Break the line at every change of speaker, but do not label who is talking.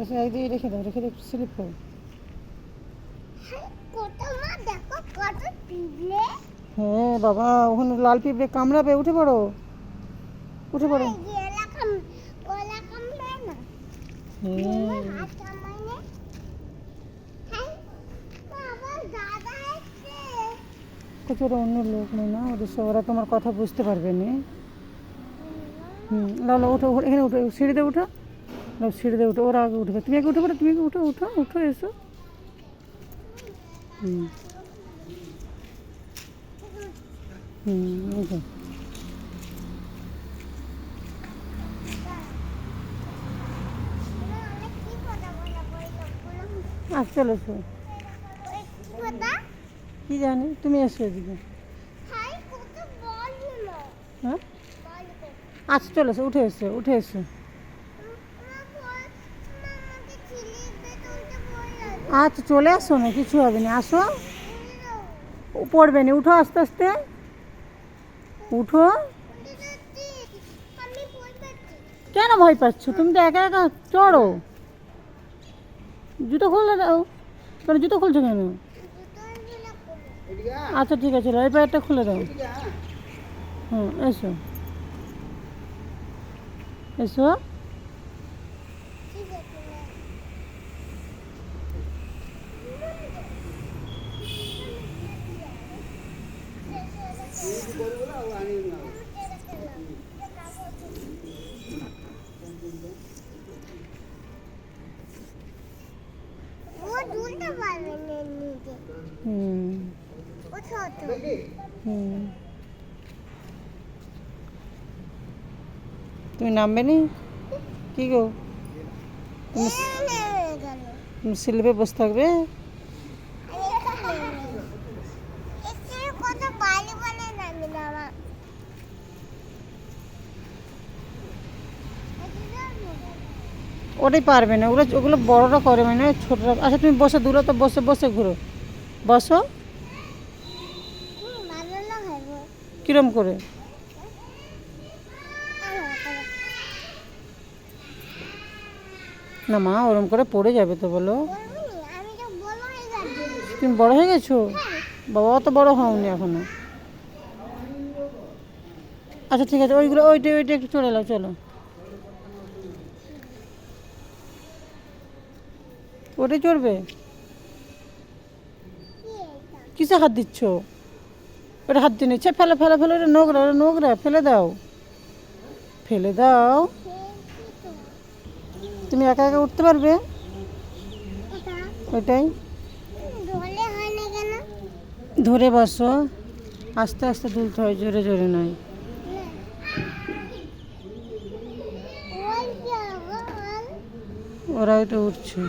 বসে একদিকে রেখে দাও রেখে দাও স্লিপ করো। হ্যাঁ বাবা ওখানে লাল পিঁপড়ে কামড়াবে উঠে পড়ো। উঠে পড়ো।
এই না?
হ্যাঁ। কিছু ওরা অন্য লোক নেই না ওদের ওরা তোমার কথা বুঝতে পারবে না। হুম উঠো উঠো, এখানে উঠো সিঁড়িতে উঠো লাও সিঁড়িতে উঠো ওরা আগে উঠবে। তুমি আগে উঠে পড়ো তুমি আগে উঠো উঠো উঠো এসো। হুম। হুম
কি লোকগুলো
আজ চলো
ওই
জানি তুমি এসো এদিকে। হ্যাঁ? আচ্ছা চলো উঠে এসো উঠে এসো। আচ্ছা চলে আসো না, কিছু হবে না, আসো। পড়বে না, উঠো আস্তে আস্তে। উঠো। কেন ভয় পাচ্ছ? তুমি তো একা একা চড়ো। জুতো খুলে দাও। কেন, জুতো খুলছো কেন? আচ্ছা ঠিক আছে এই পায়েরটা খুলে দাও। হুম, এসো। এসো
ঠিক আছে ও দুলতে পারবে না নিজে
হুম
ও ছোট
হুম তুমি নামবে নি কি গো তুমি
এখানে হয়ে গেল
তুমি স্লিপে বসে থাকবে
আমি এখানে নেই। এখানে কত বালি বালি নামি নামা
ওটাই পারবে না। ওগুলো ওগুলো বড়রা করে মানে ছোটরা আচ্ছা তুমি বসে, দূরে তো বসে বসে ঘুরো। বসো। কিরম করে? না মা, ওরম করে পড়ে যাবে তো বলো। তুমি বড় হয়ে গেছো? বাবা, অত বড় হওনি এখনও। আচ্ছা ঠিক আছে, ওইগুলো ওইটা ওইটা একটু চলে এলাও চলো। ওটাই চড়বে? কিসে হাত দিচ্ছ? ওটা হাত দিয়ে নিচ্ছে, ফেলে ফেলে ফেলে, ওটা নোংরা ওটা নোংরা, ফেলে দাও। ফেলে দাও। তুমি একা একা উঠতে পারবে?
কেন
ধরে বসো। আস্তে আস্তে তুলতে হয়, জোরে জোরে নয়। ওরা ওইটা উঠছে।